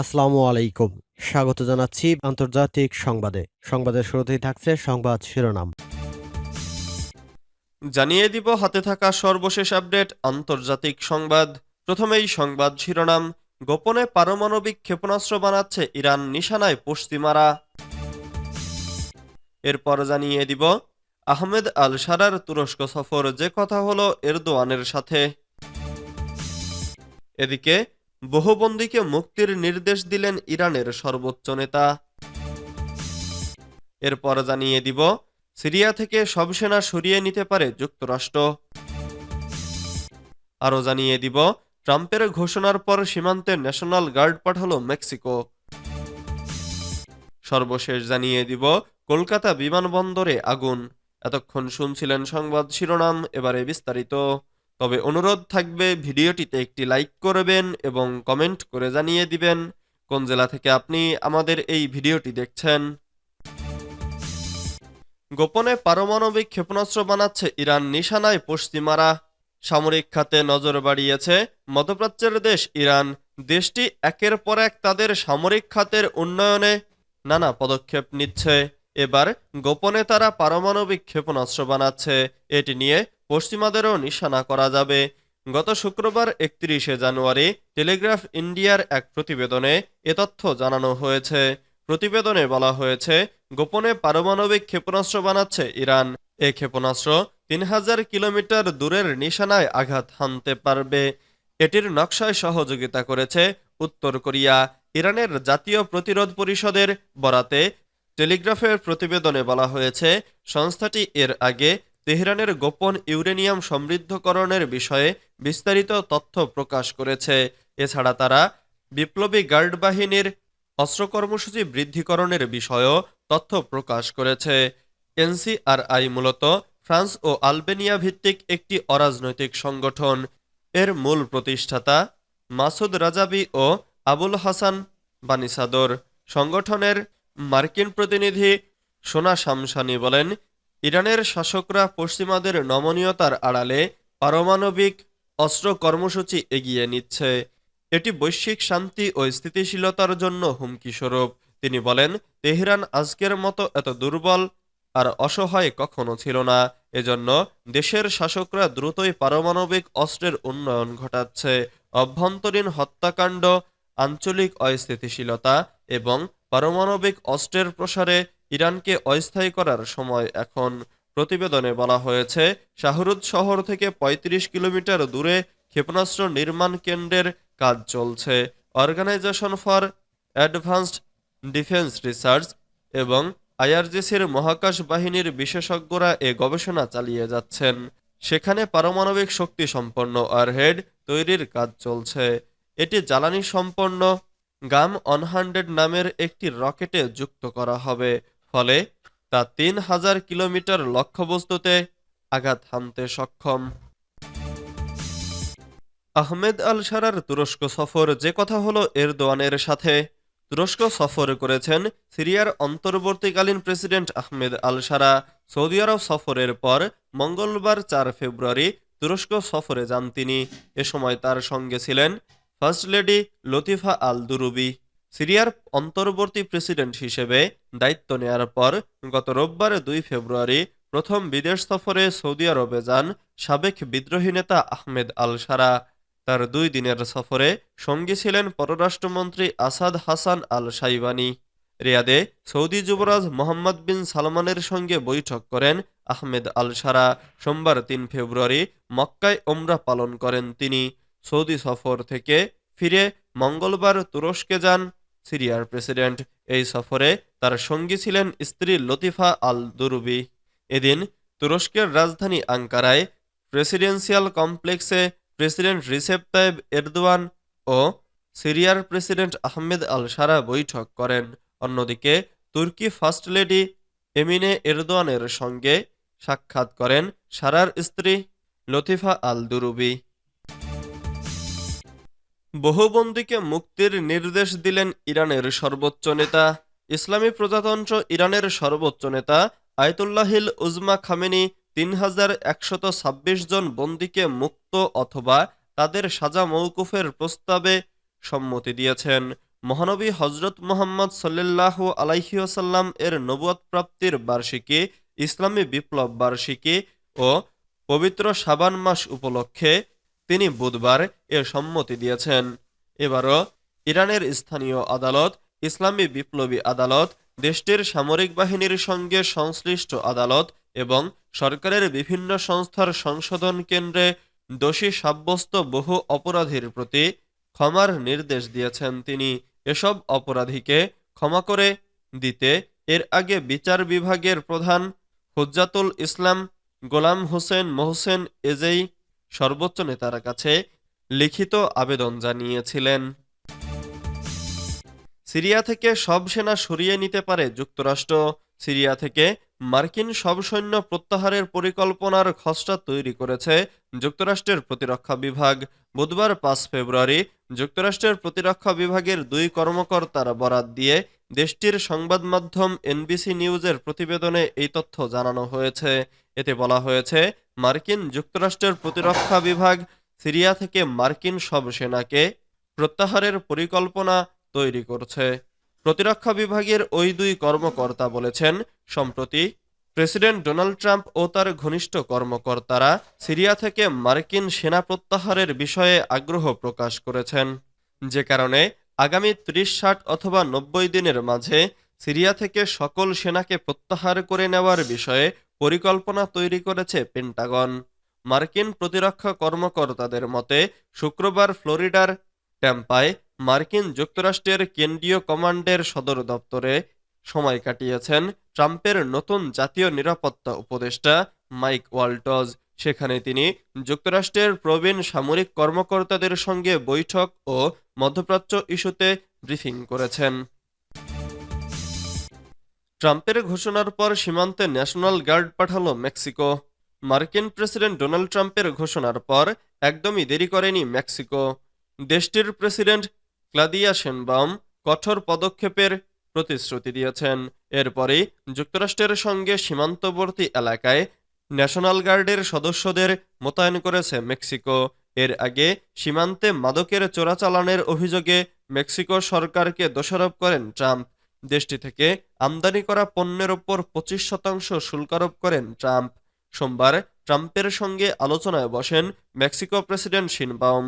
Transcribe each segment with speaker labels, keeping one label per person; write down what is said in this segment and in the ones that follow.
Speaker 1: আসসালামু আলাইকুম। স্বাগত জানাচ্ছি আন্তর্জাতিক সংবাদে। সংবাদের শুরুতেই থাকছে সংবাদ শিরোনাম।
Speaker 2: জানিয়ে দিব, হাতে থাকা সর্বশেষ আপডেট, আন্তর্জাতিক সংবাদ। প্রথমেই সংবাদ শিরোনাম, গোপনে পারমাণবিক ক্ষেপণাস্ত্র বানাচ্ছে ইরান নিশানায় পশ্চিমারা। এরপর জানিয়ে দিব, আহমেদ আল সারার তুরস্ক সফর যে কথা হলো এরদোয়ানের সাথে। এদিকে বহুবন্দীকে মুক্তির নির্দেশ দিলেন ইরানের সর্বোচ্চ নেতা। এরপর জানিয়ে দিব, সিরিয়া থেকে সব সেনা সরিয়ে নিতে পারে যুক্তরাষ্ট্র। আরও জানিয়ে দিব, ট্রাম্পের ঘোষণার পর সীমান্তে ন্যাশনাল গার্ড পাঠালো মেক্সিকো। সর্বশেষ জানিয়ে দিব, কলকাতা বিমানবন্দরে আগুন। এতক্ষণ শুনছিলেন সংবাদ শিরোনাম, এবারে বিস্তারিত। তবে অনুরোধ থাকবে ভিডিওটিতে একটি লাইক করবেন এবং কমেন্ট করে জানিয়ে দিবেন কোন জেলা থেকে আপনি আমাদের এই ভিডিওটি দেখছেন। গোপনে পারমাণবিক ক্ষেপণাস্ত্র বানাচ্ছে ইরান নিশানায় পশ্চিমারা। সামরিক খাতে নজর বাড়িয়েছে, মধ্যপ্রাচ্যের দেশ ইরান, দেশটি একের পর এক তাদের সামরিক খাতের উন্নয়নে নানা পদক্ষেপ নিচ্ছে। এবার গোপনে তারা পারমাণবিক ক্ষেপণাস্ত্র বানাচ্ছে, এটি নিয়ে পশ্চিমাদেরও নিশানা করা যাবে। গত শুক্রবার একত্রিশে জানুয়ারি টেলিগ্রাফ ইন্ডিয়ার এক প্রতিবেদনে এ তথ্য জানানো হয়েছে। প্রতিবেদনে বলা হয়েছে, গোপনে পারমাণবিক ক্ষেপণাস্ত্র বানাচ্ছে ইরান। এ ক্ষেপণাস্ত্র তিন হাজার কিলোমিটার দূরের নিশানায় আঘাত হানতে পারবে। এটির নকশায় সহযোগিতা করেছে উত্তর কোরিয়া। ইরানের জাতীয় প্রতিরোধ পরিষদের বরাতে টেলিগ্রাফের প্রতিবেদনে বলা হয়েছে, সংস্থাটি এর আগে তেহরানের গোপন ইউরেনিয়াম সমৃদ্ধকরণের বিষয়ে বিস্তারিত তথ্য প্রকাশ করেছে। এছাড়া তারা বিপ্লবী গার্ড বাহিনীর অস্ত্র কর্মসূচি বৃদ্ধিকরণের বিষয়েও তথ্য প্রকাশ করেছে। এনসিআরআই মূলত ফ্রান্স ও আলবেনিয়া ভিত্তিক একটি অরাজনৈতিক সংগঠন। এর মূল প্রতিষ্ঠাতা মাসুদ রাজাবি ও আবুল হাসান বানিসাদর। সংগঠনের মার্কিন প্রতিনিধি সোনা শামসানি বলেন ইরানের শাসকরা পশ্চিমাদের নমনীয়তার আড়ালে পারমাণবিক অস্ত্র কর্মসূচি এগিয়ে নিচ্ছে। এটি বৈশ্বিক শান্তি ও স্থিতিশীলতার জন্য হুমকি স্বরূপ। তিনি বলেন, তেহরান আজকের মতো এত দুর্বল আর অসহায় কখনো ছিল না। এজন্য দেশের শাসকরা দ্রুতই পারমাণবিক অস্ত্রের উন্নয়ন ঘটাচ্ছে। অভ্যন্তরীণ হত্যাকাণ্ড, আঞ্চলিক অস্থিতিশীলতা এবং পারমাণবিক অস্ত্রের প্রসারে ইরানকে অস্থায়ী করার সময় এখন প্রতিবেদনে বলা হয়েছে, শাহরুদ শহর থেকে ৩৫ কিলোমিটার দূরে ক্ষেপণাস্ত্র নির্মাণ কেন্দ্রের কাজ চলছে। Organization for advanced defence research এবং আইআরজিসির মহাকাশ বাহিনীর বিশেষজ্ঞরা এ গবেষণা চালিয়ে যাচ্ছেন। সেখানে পারমাণবিক শক্তি সম্পন্ন ওয়ারহেড তৈরির কাজ চলছে। এটি জ্বালানি সম্পন্ন গাম অন হান্ড্রেড নামের একটি রকেটে যুক্ত করা হবে, ফলে তা তিন হাজার কিলোমিটার লক্ষ্যবস্তুতে আঘাত হানতে সক্ষম। আহমেদ আল সারার তুরস্ক সফর যে কথা হলো এরদোয়ানের সাথে। তুরস্ক সফর করেছেন সিরিয়ার অন্তর্বর্তীকালীন president Ahmed al Sharaa Saudi আরব সফরের পর মঙ্গলবার চার ফেব্রুয়ারি তুরস্ক সফরে যান তিনি। এ সময় তার সঙ্গে ছিলেন ফার্স্ট লেডি লতিফা আল দুরুবি সিরিয়ার অন্তর্বর্তী প্রেসিডেন্ট হিসেবে দায়িত্ব নেয়ার পর গত রোববার দুই ফেব্রুয়ারি প্রথম বিদেশ সফরে সৌদি আরবে যান সাবেক বিদ্রোহী নেতা আহমেদ আল সারা তার দুই দিনের সফরে সঙ্গী ছিলেন পররাষ্ট্রমন্ত্রী আসাদ হাসান আল সাইবানি রিয়াদে সৌদি যুবরাজ মোহাম্মদ বিন সালমানের সঙ্গে বৈঠক করেন আহমেদ আল সারা সোমবার তিন ফেব্রুয়ারি মক্কায় ওমরা পালন করেন তিনি। সৌদি সফর থেকে ফিরে মঙ্গলবার তুরস্কে যান সিরিয়ার প্রেসিডেন্ট। এই সফরে তার সঙ্গী ছিলেন স্ত্রী লতিফা আল দুরুবি এদিন তুরস্কের রাজধানী আঙ্কারায় প্রেসিডেন্সিয়াল কমপ্লেক্সে প্রেসিডেন্ট রিসেপ তাইব এরদোয়ান ও সিরিয়ার প্রেসিডেন্ট আহমেদ আল সারা বৈঠক করেন। অন্যদিকে তুর্কি ফার্স্ট লেডি এমিনে এরদোয়ানের সঙ্গে সাক্ষাৎ করেন সারার স্ত্রী লতিফা আল দুরুবি বহুবন্দীকে মুক্তির নির্দেশ দিলেন ইরানের সর্বোচ্চ নেতা, ইসলামী প্রজাতন্ত্র ইরানের সর্বোচ্চ নেতা আয়তুল্লাহিল উজমা খামেনি তিন হাজার একশত ছাব্বিশ জন বন্দীকে মুক্ত অথবা তাদের সাজা মৌকুফের প্রস্তাবে সম্মতি দিয়েছেন। মহানবী হজরত মোহাম্মদ সাল্লাহ আলাইহিয়াসাল্লাম এর নবুয়ত প্রাপ্তির বার্ষিকী, ইসলামী বিপ্লব বার্ষিকী ও পবিত্র সাবান মাস উপলক্ষে তিনি বুধবার এ সম্মতি দিয়েছেন। এবারও ইরানের স্থানীয় আদালত, ইসলামী বিপ্লবী আদালত, দেশটির সামরিক বাহিনীর সঙ্গে সংশ্লিষ্ট আদালত এবং সরকারের বিভিন্ন সংস্থার সংশোধন কেন্দ্রে দোষী সাব্যস্ত বহু অপরাধীর প্রতি ক্ষমার নির্দেশ দিয়েছেন তিনি। এসব অপরাধীকে ক্ষমা করে দিতে এর আগে বিচার বিভাগের প্রধান হুজ্জাতুল ইসলাম গোলাম হোসেন মোহসেন এজেই সর্বোচ্চ নেতার কাছে লিখিত আবেদন জানিয়েছিলেন। সিরিয়া থেকে সব সেনা সরিয়ে নিতে পারে যুক্তরাষ্ট্র। সিরিয়া থেকে মার্কিন সব সৈন্য প্রত্যাহারের পরিকল্পনার খসড়া তৈরি করেছে যুক্তরাষ্ট্রের প্রতিরক্ষা বিভাগ। বুধবার পাঁচ ফেব্রুয়ারি যুক্তরাষ্ট্রের প্রতিরক্ষা বিভাগের দুই কর্মকর্তার বরাত দিয়ে দেশটির সংবাদ মাধ্যম এনবিসি নিউজের প্রতিবেদনে এই তথ্য জানানো হয়েছে। এতে বলা হয়েছে, মার্কিন যুক্তরাষ্ট্রের প্রতিরক্ষা বিভাগ সিরিয়া থেকে মার্কিন সব সেনাকে প্রত্যাহারের পরিকল্পনা তৈরি করছে। প্রতিরক্ষা বিভাগের ওই দুই কর্মকর্তা বলেছেন, সম্প্রতি প্রেসিডেন্ট ডোনাল্ড ট্রাম্প ও তার ঘনিষ্ঠ কর্মকর্তারা সিরিয়া থেকে মার্কিন সেনা প্রত্যাহারের বিষয়ে আগ্রহ প্রকাশ করেছেন। যে কারণে আগামী ত্রিশ, ষাট অথবা নব্বই দিনের মাঝে সিরিয়া থেকে সকল সেনাকে প্রত্যাহার করে নেওয়ার বিষয়ে পরিকল্পনা তৈরি করেছে পেন্টাগন মার্কিন প্রতিরক্ষা কর্মকর্তাদের মতে, শুক্রবার ফ্লোরিডার ট্যাম্পায় মার্কিন যুক্তরাষ্ট্রের কেন্দ্রীয় কমান্ডের সদর দপ্তরে সময় কাটিয়েছেন ট্রাম্পের নতুন জাতীয় নিরাপত্তা উপদেষ্টা মাইক ওয়াল্টজ। সেখানে তিনি যুক্তরাষ্ট্রের প্রবীণ সামরিক কর্মকর্তাদের সঙ্গে বৈঠক ও মধ্যপ্রাচ্য ইস্যুতে ব্রিফিং করেছেন। ট্রাম্পের ঘোষণার পর সীমান্তে ন্যাশনাল গার্ড পাঠালো মেক্সিকো। মার্কিন প্রেসিডেন্ট ডোনাল্ড ট্রাম্পের ঘোষণার পর একদমই দেরি করেনি মেক্সিকো। দেশটির প্রেসিডেন্ট ক্লাদিয়া শেনবাউম কঠোর পদক্ষেপের প্রতিশ্রুতি দিয়েছেন। এরপরেই যুক্তরাষ্ট্রের সঙ্গে সীমান্তবর্তী এলাকায় ন্যাশনাল গার্ডের সদস্যদের মোতায়েন করেছে মেক্সিকো। এর আগে সীমান্তে মাদকের চোরাচালানের অভিযোগে মেক্সিকো সরকারকে দোষারোপ করেন ট্রাম্প। দেশটি থেকে আমদানি করা পণ্যের ওপর পঁচিশ শতাংশ শুল্কারোপ করেন ট্রাম্প। সোমবার ট্রাম্পের সঙ্গে আলোচনায় বসেন মেক্সিকো প্রেসিডেন্ট শিনবাউম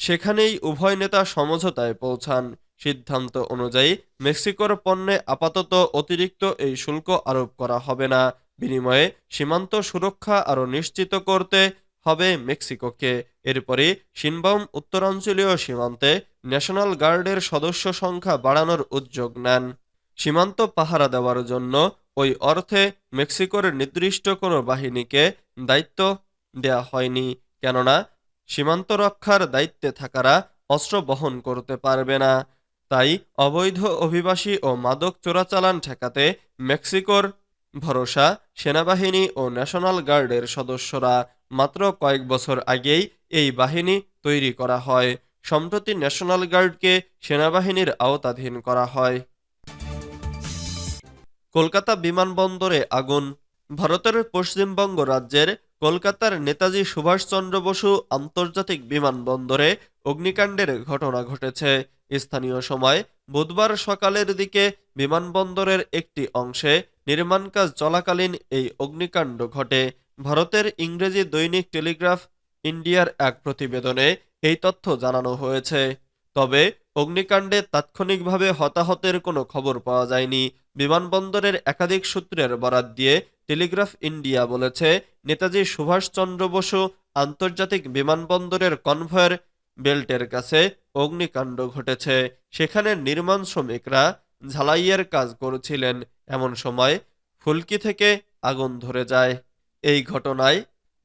Speaker 2: সেখানেই উভয় নেতা সমঝোতায় পৌঁছান। সিদ্ধান্ত অনুযায়ী মেক্সিকোর পণ্যে আপাতত অতিরিক্ত এই শুল্ক আরোপ করা হবে না। বিনিময়ে সীমান্ত সুরক্ষা আরও নিশ্চিত করতে হবে মেক্সিকোকে। এরপরে শিনবাউম উত্তরাঞ্চলীয় সীমান্তে ন্যাশনাল গার্ডের সদস্য সংখ্যা বাড়ানোর উদ্যোগ নেন। সীমান্ত পাহারা দেওয়ার জন্য ওই অর্থে মেক্সিকোর নির্দিষ্ট কোনো বাহিনীকে দায়িত্ব দেয়া হয়নি, কেননা সীমান্ত রক্ষার দায়িত্বে থাকারা অস্ত্র বহন করতে পারবে না। তাই অবৈধ অভিবাসী ও মাদক চোরাচালান ঠেকাতে মেক্সিকোর ভরসা সেনাবাহিনী ও ন্যাশনাল গার্ডের সদস্যরা। মাত্র কয়েক বছর আগেই এই বাহিনী তৈরি করা হয়। সম্প্রতি ন্যাশনাল গার্ডকে সেনাবাহিনীর আওতাধীন করা হয়। কলকাতা বিমানবন্দরে আগুন। ভারতের পশ্চিমবঙ্গ রাজ্যের কলকাতার নেতাজি সুভাষচন্দ্র বসু আন্তর্জাতিক বিমানবন্দরে অগ্নিকাণ্ডের ঘটনা ঘটেছে। স্থানীয় সময় বুধবার সকালের দিকে বিমানবন্দরের একটি অংশে নির্মাণ কাজ চলাকালীন এই অগ্নিকাণ্ড ঘটে। ভারতের ইংরেজি দৈনিক টেলিগ্রাফ ইন্ডিয়ার এক প্রতিবেদনে এই তথ্য জানানো হয়েছে। তবে অগ্নিকাণ্ডে তাৎক্ষণিকভাবে হতাহতের কোনো খবর পাওয়া যায়নি। বিমানবন্দরের একাধিক সূত্রের বরাত দিয়ে টেলিগ্রাফ ইন্ডিয়া বলেছে, নেতাজি সুভাষচন্দ্র বসু আন্তর্জাতিক বিমানবন্দরের কনভয়ের বেল্টের কাছে অগ্নিকাণ্ড ঘটেছে। সেখানে নির্মাণ শ্রমিকরা ঝালাইয়ের কাজ করছিলেন। এমন সময় ফুলকি থেকে আগুন ধরে যায়। এই ঘটনায়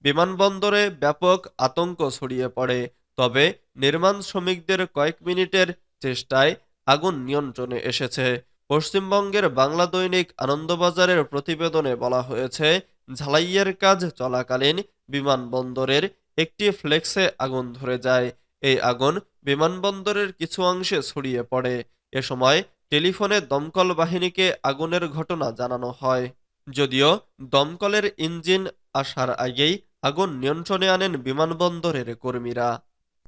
Speaker 2: বিমানবন্দরে ব্যাপক আতঙ্ক ছড়িয়ে পড়ে। তবে নির্মাণ শ্রমিকদের কয়েক মিনিটের চেষ্টায় আগুন নিয়ন্ত্রণে এসেছে। পশ্চিমবঙ্গের বাংলা দৈনিক আনন্দবাজারের প্রতিবেদনে বলা হয়েছে, ঝালাইয়ের কাজ চলাকালীন বিমানবন্দরের একটি ফ্লেক্সে আগুন ধরে যায়। এই আগুন বিমানবন্দরের কিছু অংশে ছড়িয়ে পড়ে। এ সময় টেলিফোনে দমকল বাহিনীকে আগুনের ঘটনা জানানো হয়। যদিও দমকলের ইঞ্জিন আসার আগেই আগুন নিয়ন্ত্রণে আনেন বিমানবন্দরের কর্মীরা।